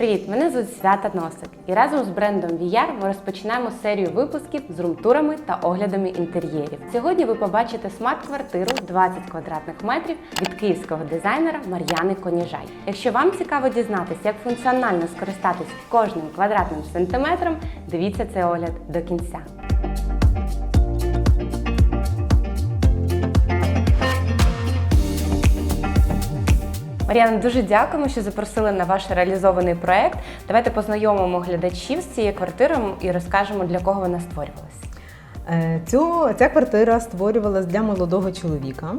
Привіт, мене звуть Свята Носик, і разом з брендом VR ми розпочинаємо серію випусків з румтурами та оглядами інтер'єрів. Сьогодні ви побачите смарт-квартиру 20 квадратних метрів від київського дизайнера Мар'яни Коніжай. Якщо вам цікаво дізнатися, як функціонально скористатись кожним квадратним сантиметром, дивіться цей огляд до кінця. Мар'яна, дуже дякуємо, що запросили на ваш реалізований проект. Давайте познайомимо глядачів з цією квартирою і розкажемо, для кого вона створювалася. Е, Цю, ця квартира створювалась для молодого чоловіка,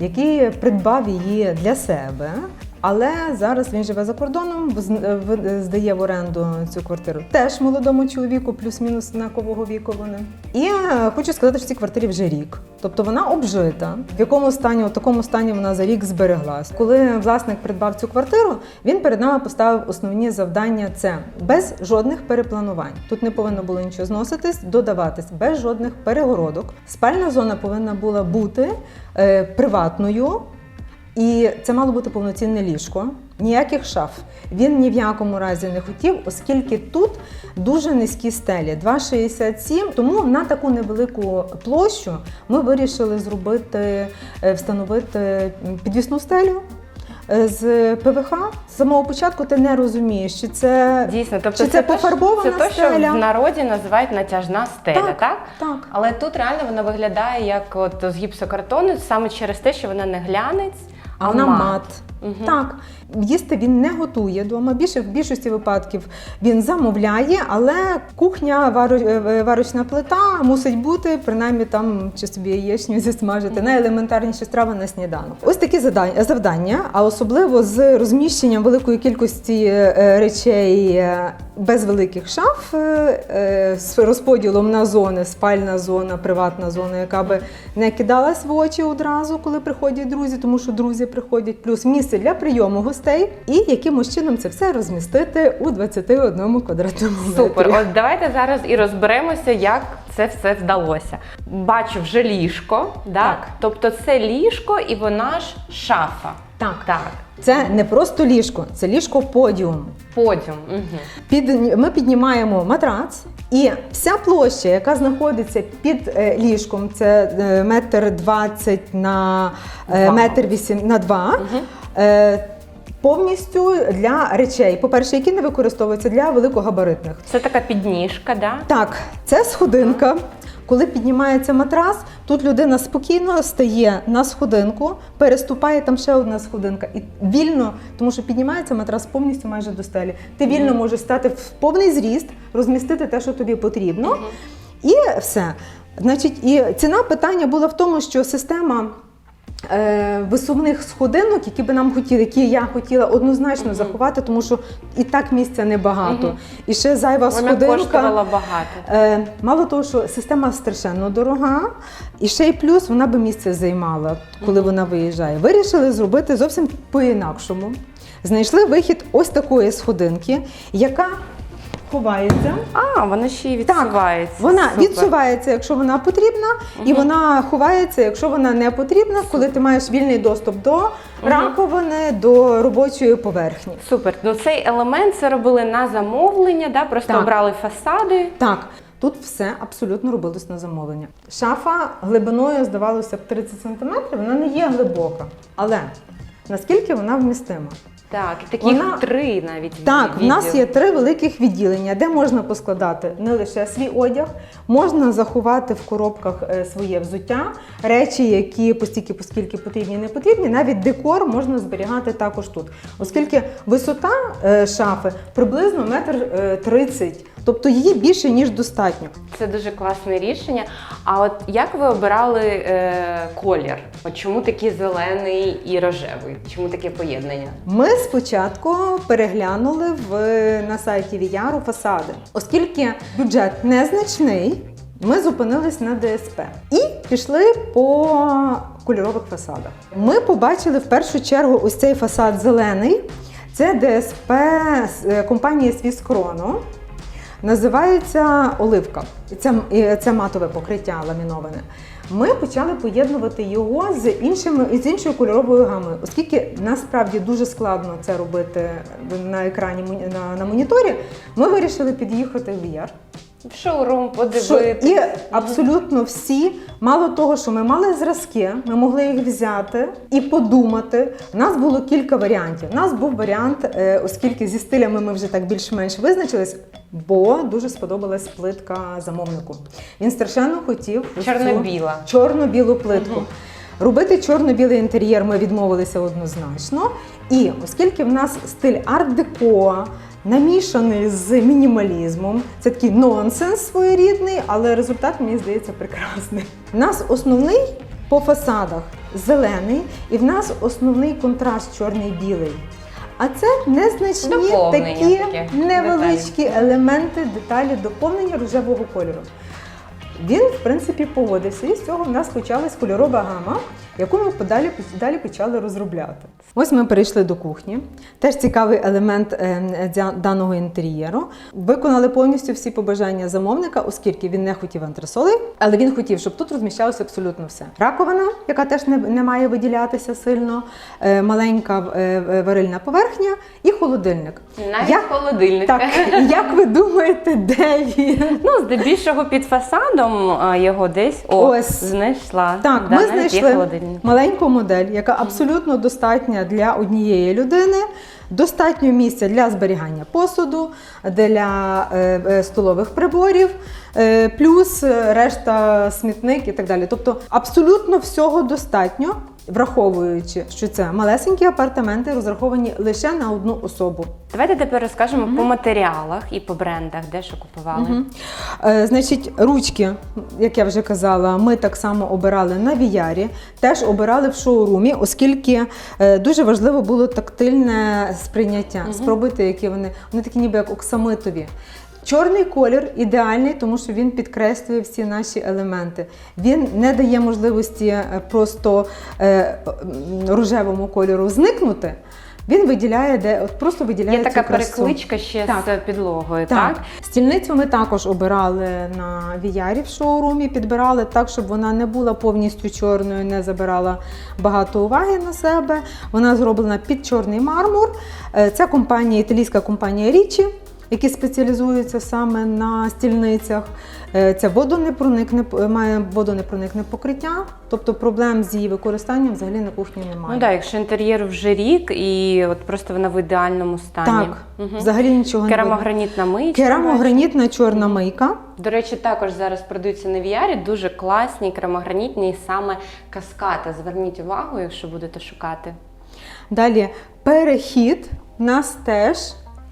який придбав її для себе. Але зараз він живе за кордоном, в- здає в оренду цю квартиру теж молодому чоловіку, плюс-мінус однакового віку вони. І е, хочу сказати, що цій квартирі вже рік. Тобто вона обжита. В якому стані, у такому стані вона за рік збереглась. Коли власник придбав цю квартиру, він перед нами поставив основні завдання: це без жодних перепланувань. Тут не повинно було нічого зноситись, додаватись, без жодних перегородок. Спальна зона повинна була бути е, приватною. І це мало бути повноцінне ліжко, ніяких шаф. Він ні в якому разі не хотів, оскільки тут дуже низькі стелі 2,67. Тому на таку невелику площу ми вирішили зробити, е, встановити підвісну стелю. е, З ПВХ з самого початку ти не розумієш, чи це Дійсно, тобто Чи це що- пофарбована це те, що стеля? в народі називають натяжна стеля, так? Так, так. Але тут реально вона виглядає як от з гіпсокартону, саме через те, що вона не глянець, а вона мат. Мгм. Так, їсти він не готує вдома. Більше в більшості випадків він замовляє, але кухня, е, варочна плита мусить бути, принаймні там чи собі яєчню засмажити, найелементарніші страви на сніданок. Ось такі завдання, а особливо з розміщенням великої кількості е, речей е, без великих шаф, е, е, з розподілом на зони, спальна зона, приватна зона, яка би не кидалась в очі одразу, коли приходять друзі, тому що друзі приходять, плюс місце для прийому гостей, і якимось чином це все розмістити у 21 квадратному метрі. Супер. От давайте зараз і розберемося, як це все вдалося. Бачу вже ліжко, да? Так. тобто це ліжко і вона ж шафа. Так. Так. Це не просто ліжко, це ліжко подіум. Подіум. Угу. Під ми піднімаємо матрац, і вся площа, яка знаходиться під е, ліжком, це е, метр двадцять на е, метр вісім на два. Е, Повністю для речей, по-перше, які не використовуються для великогабаритних. Це така підніжка, да? Так, це сходинка. Коли піднімається матрас, тут людина спокійно стає на сходинку, переступає там ще одна сходинка і вільно, тому що піднімається матрас повністю майже до стелі. Ти вільно можеш стати в повний зріст, розмістити те, що тобі потрібно, і все. Значить, і ціна питання була в тому, що система. Е, Висувних сходинок, які би нам хотіли, які я хотіла однозначно заховати, тому що і так місця небагато. Мгм. І ще зайва Вона сходинка. коштувала багато. Е, мало того, що система страшенно дорога, і ще й плюс вона би місце займала, коли вона виїжджає. Вирішили зробити зовсім по-інакшому. Знайшли вихід ось такої сходинки, яка ховається. А, вона ще й відсувається. Вона Супер. відсувається, якщо вона потрібна, і вона ховається, якщо вона не потрібна, коли ти маєш вільний доступ до раковини, до робочої поверхні. Супер. Ну цей елемент це робили на замовлення, да? просто Так. обрали фасади. Так, тут все абсолютно робилось на замовлення. Шафа глибиною здавалося б 30 см, вона не є глибока. Але наскільки вона вмістима? Так, таких Вона- три навіть Так, в нас є три великих відділення, де можна поскладати не лише свій одяг, можна заховати в коробках е, своє взуття, речі, які постільки, поскільки потрібні, не потрібні. Навіть декор можна зберігати також тут, оскільки висота е, шафи приблизно метр е, тридцять, тобто її більше ніж достатньо. Це дуже класне рішення. А от як ви обирали е, колір? От чому такий зелений і рожевий? Чому таке поєднання? Ми спочатку переглянули в, на сайті VR фасади, оскільки бюджет незначний. Ми зупинились на ДСП і пішли по кольорових фасадах. Ми побачили в першу чергу ось цей фасад зелений. Це ДСП компанії Свіскроно. Називається оливка. Це, і це матове покриття ламіноване. ми почали поєднувати його з іншими з іншою кольоровою гамою, оскільки насправді дуже складно це робити на екрані на, на моніторі. Ми вирішили під'їхати в VR. В шоурум подивитися. і абсолютно всі, мало того, що ми мали зразки, ми могли їх взяти і подумати. У нас було кілька варіантів. У нас був варіант, е, оскільки зі стилями ми вже так більш-менш визначились, бо дуже сподобалась плитка замовнику. Він страшенно хотів Чорно-біла. чорно-білу плитку. Робити чорно-білий інтер'єр ми відмовилися однозначно. І оскільки в нас стиль арт-деко, намішаний з мінімалізмом, це такий нонсенс своєрідний, але результат, мені здається, прекрасний. У нас основний по фасадах зелений, і в нас основний контраст чорний-білий. А це незначні такі таке, невеличкі елементи, деталі доповнення рожевого кольору. Він, в принципі, погодився, і з цього в нас почалась кольорова гама, яку ми подалі, далі почали розробляти. Ось ми перейшли до кухні. Теж цікавий елемент е, даного інтер'єру. Виконали повністю всі побажання замовника, оскільки він не хотів антресоли, але він хотів, щоб тут розміщалося абсолютно все. Раковина, яка теж не, не має виділятися сильно, е, маленька е, варильна поверхня і холодильник. Навіть Як- холодильник. Так, як ви думаєте, де він? Ну, здебільшого під фасадом його десь о, Ось. знайшла. Так, Да, ми знайшли холодильник. Маленьку модель, яка абсолютно достатня для однієї людини. Достатньо місця для зберігання посуду, для е, е, столових приборів, е, плюс решта смітник і так далі. Тобто абсолютно всього достатньо, враховуючи, що це малесенькі апартаменти, розраховані лише на одну особу. Давайте тепер розкажемо по матеріалах і по брендах, де що купували. Мгм. Е, значить, ручки, як я вже казала, ми так само обирали на VR, теж обирали в шоурумі, оскільки е, дуже важливо було тактильне сприйняття. Спробуйте, які вони. Вони такі ніби як оксамитові. Чорний колір ідеальний, тому що він підкреслює всі наші елементи. Він не дає можливості е, просто е, рожевому кольору зникнути. Він виділяє, де от просто виділяє Є цю така красу. перекличка ще Так. з підлогою, Так. так? Стільницю ми також обирали на VR в шоурумі, підбирали так, щоб вона не була повністю чорною, не забирала багато уваги на себе. Вона зроблена під чорний мармур. Е, Це компанія, італійська компанія Річі. Які спеціалізуються саме на стільницях, Е, це водонепроникне має водонепроникне покриття, тобто проблем з її використанням взагалі на кухні немає. Ну так, якщо інтер'єру вже рік, і от просто вона в ідеальному стані. Так, Мгм. взагалі нічого не. Керамогранітна мийка. Керамогранітна чорна мийка. До речі, також зараз продаються на VR дуже класні керамогранітні саме каскати. Зверніть увагу, якщо будете шукати. Далі перехід у нас теж.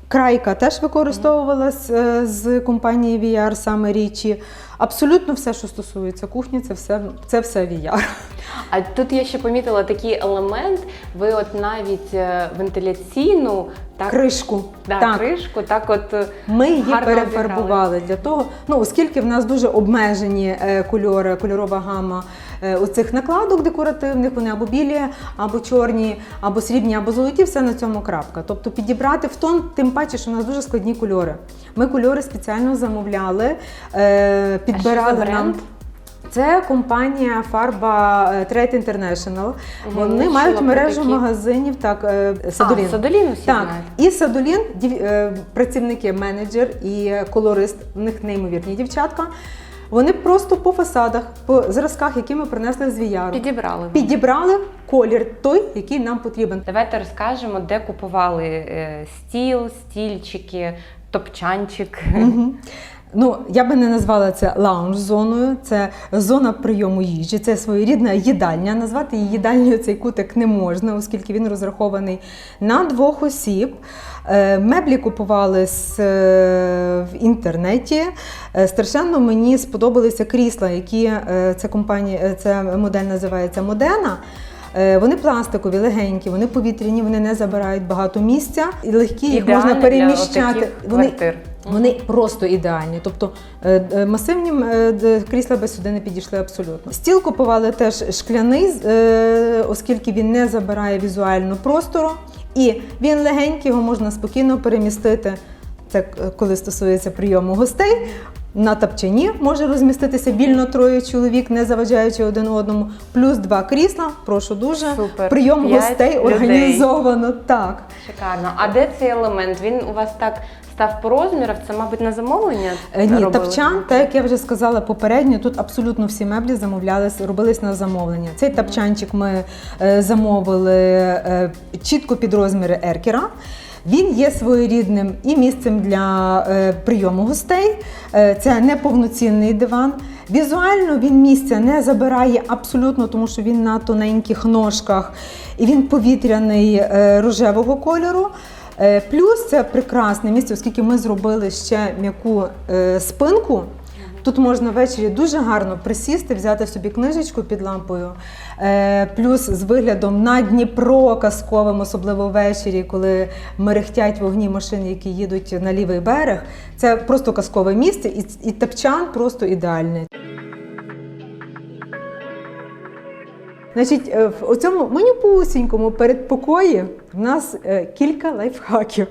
Крайка теж використовувалась е, з компанії VR, саме річі. Абсолютно все, що стосується кухні, це все, це все VR. А тут я ще помітила такий елемент. Ви от навіть е, вентиляційну так, Кришку. да, так. кришку, так от е, Ми її перефарбували для того, ну оскільки в нас дуже обмежені кольори, кольорова гама оцих накладок декоративних, вони або білі, або чорні, або срібні, або золоті, все на цьому крапка. Тобто підібрати в тон, тим паче, що в нас дуже складні кольори. Ми кольори спеціально замовляли, е, підбирали бренд? нам. Це компанія фарба е, Trade International. Вони чула мають мережу такі. магазинів, так, е, Садолін. А, Садолін усі Так, знають. і Садолін, е, працівники, менеджер і колорист, в них неймовірні дівчатка. Вони просто по фасадах, по зразках, які ми принесли з VR, Підібрали. підібрали колір той, який нам потрібен. Давайте розкажемо, де купували е, стіл, стільчики, топчанчик. Мгм. Ну, я би не назвала це лаунж-зоною, це зона прийому їжі, це своєрідна їдальня. Назвати її їдальнею цей кутик не можна, оскільки він розрахований на двох осіб. Е, Меблі купували з, е, в інтернеті. Е, Страшенно мені сподобалися крісла, які це компанія, це модель називається Модена. Вони пластикові, легенькі, вони повітряні, вони не забирають багато місця і легкі, їх Ідеально можна переміщати. отаких Вони квартир. вони просто ідеальні. Тобто масивні крісла би сюди не підійшли абсолютно. Стіл купували теж шкляний, оскільки він не забирає візуально простору. І він легенький, його можна спокійно перемістити. Це е, коли стосується прийому гостей. На тапчані може розміститися вільно троє чоловік, не заважаючи один одному. Плюс два крісла. Прошу дуже. Супер. Прийом П'ять гостей людей. організовано. Так. Шикарно. А де цей елемент? Він у вас так став по розмірах? Це, мабуть, на замовлення? Е, Ні, робили? тапчан, так як я вже сказала попередньо, тут абсолютно всі меблі замовлялись, робились на замовлення. Цей тапчанчик ми е, замовили е, чітко під розміри еркера. Він є своєрідним і місцем для е, прийому гостей. Е, це не повноцінний диван. Візуально він місця не забирає абсолютно, тому що він на тоненьких ножках і він повітряний е, рожевого кольору. Плюс це прекрасне місце, оскільки ми зробили ще м'яку спинку. Тут можна ввечері дуже гарно присісти, взяти собі книжечку під лампою. Е, плюс з виглядом на Дніпро казковим, особливо ввечері, коли мерехтять вогні машин, які їдуть на лівий берег. Це просто казкове місце, і, і тапчан просто ідеальний. Значить, е, в цьому манюпусінькому передпокої в нас е, кілька лайфхаків.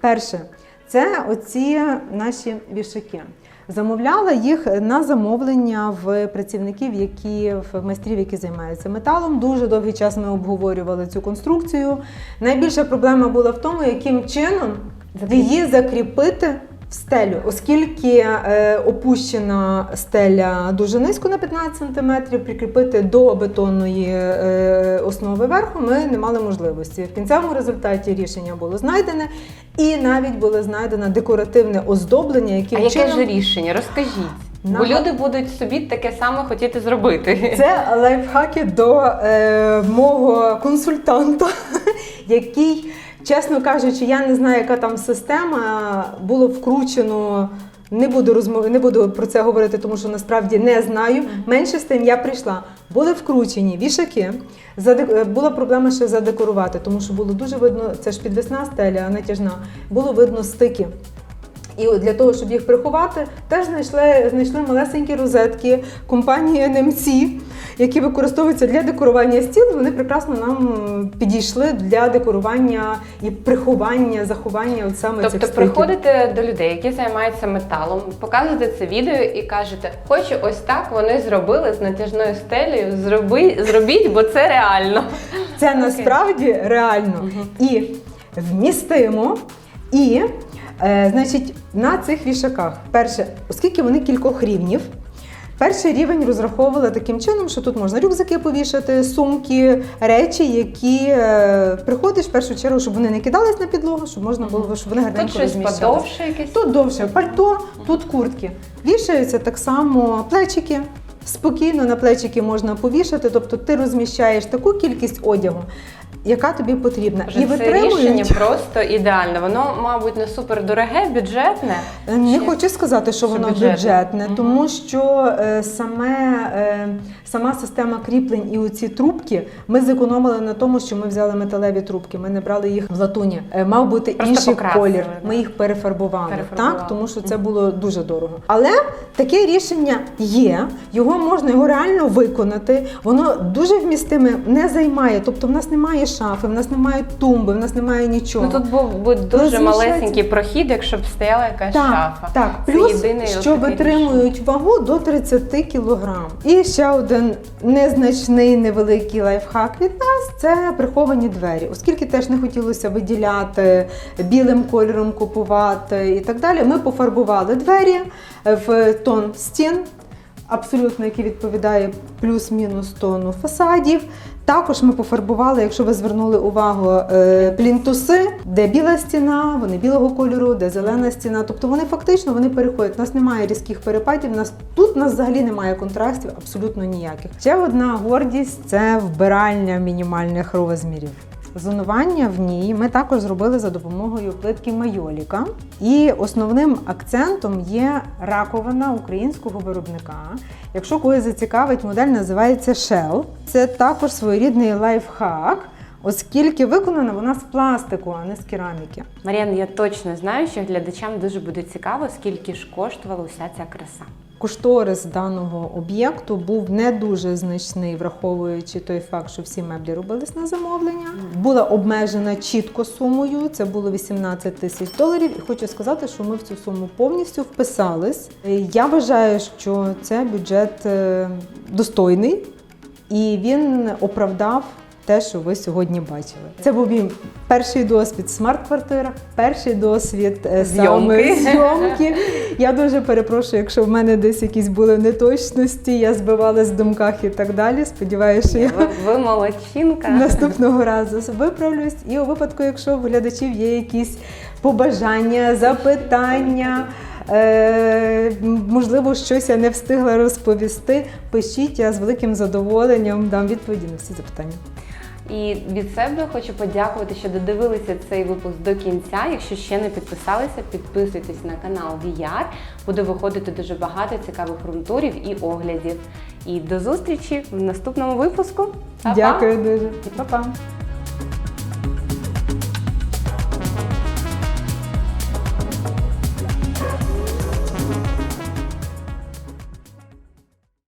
Перше, це оці наші вішаки. Замовляла їх на замовлення в працівників, які в майстрів, які займаються металом. Дуже довгий час ми обговорювали цю конструкцію. Найбільша проблема була в тому, яким чином її закріпити в стелю, оскільки е, опущена стеля дуже низько на 15 см, прикріпити до бетонної е, основи верху ми не мали можливості. В кінцевому результаті рішення було знайдене, і навіть було знайдено декоративне оздоблення, яким А яке ж рішення? Розкажіть. Бо люди будуть собі таке саме хотіти зробити. Це лайфхаки до е, мого консультанта, який, чесно кажучи, я не знаю, яка там система, було вкручено. Не буду розмов... не буду про це говорити, тому що насправді не знаю. Менше з тим я прийшла. Були вкручені вішаки. Задек... е, Була проблема ще задекорувати, тому що було дуже видно, це ж підвісна стеля, натяжна. Було видно стики. І от для того, щоб їх приховати, теж знайшли, знайшли малесенькі розетки компанії NMC, які використовуються для декорування стіл. Вони прекрасно нам підійшли для декорування і приховання, заховання от саме цих Тобто приходите до людей, які займаються металом, показуєте це відео і кажете, хочу ось так вони зробили з натяжною стелею. Зроби, зробіть, бо це реально. Це насправді реально і вмістимо. І, е, значить, на цих вішаках, перше, оскільки вони кількох рівнів, перший рівень розраховували таким чином, що тут можна рюкзаки повішати, сумки, речі, які е, приходиш в першу чергу, щоб вони не кидались на підлогу, щоб можна було, щоб вони гарненько Тут щось розміщалися. подовше якесь. Тут довше пальто, тут куртки. Вішаються так само плечики. Спокійно на плечики можна повішати, тобто ти розміщаєш таку кількість одягу, яка тобі потрібна. Вже і це витримують. рішення просто ідеальне. Воно, мабуть, не супер дороге, бюджетне. Не Чи- хочу сказати, що Що воно бюджетне? бюджетне, Мгм. тому що е, саме, е, сама система кріплень і оці трубки ми зекономили на тому, що ми взяли металеві трубки. Ми не брали їх в латуні. Е, мав бути Просто інший покрасили, колір. Ми їх перефарбували, Перефарбували. так, тому що це було дуже дорого. Але таке рішення є. Його можна його реально виконати. Воно дуже вмістиме, не займає. Тобто, в нас немає шафи, в нас немає тумби, в нас немає нічого. Ну тут був би дуже малесенький прохід, якщо б стояла якась Так, шафа. так. Це Плюс, що витримують вагу до 30 кг. І ще один незначний невеликий лайфхак від нас це приховані двері. Оскільки теж не хотілося виділяти білим кольором, купувати і так далі. Ми пофарбували двері в тон стін. Абсолютно, який відповідає плюс-мінус тону фасадів. Також ми пофарбували, якщо ви звернули увагу, е, плінтуси, де біла стіна, вони білого кольору, де зелена стіна. Тобто вони фактично вони переходять. У нас немає різких перепадів. Нас тут у нас взагалі немає контрастів, абсолютно ніяких. Ще одна гордість це вбиральня мінімальних розмірів. Зонування в ній ми також зробили за допомогою плитки майоліка. І основним акцентом є раковина українського виробника. Якщо когось зацікавить, модель називається Shell. Це також своєрідний лайфхак, оскільки виконана вона з пластику, а не з кераміки. Мар'ян, я точно знаю, що глядачам дуже буде цікаво, скільки ж коштувала уся ця краса. Кошторис даного об'єкту був не дуже значний, враховуючи той факт, що всі меблі робились на замовлення. Була обмежена чітко сумою, це було 18 тисяч доларів. І хочу сказати, що ми в цю суму повністю вписались. Я вважаю, що це бюджет е, достойний і він оправдав. Те, що ви сьогодні бачили, це був мій перший досвід в смарт-квартирах, перший досвід е, саме Зйомки. Я дуже перепрошую, якщо в мене десь якісь були неточності, я збивалась в думках і так далі. Сподіваюся, що я Ви, ви молодчинка. наступного разу виправлюсь. І у випадку, якщо в глядачів є якісь побажання, запитання. Е, можливо, щось я не встигла розповісти. Пишіть, я з великим задоволенням дам відповіді на всі запитання. І від себе хочу подякувати, що додивилися цей випуск до кінця. Якщо ще не підписалися, підписуйтесь на канал VR. Буде виходити дуже багато цікавих рунтурів і оглядів. І до зустрічі в наступному випуску. Па-па! Дякую дуже. Па-па!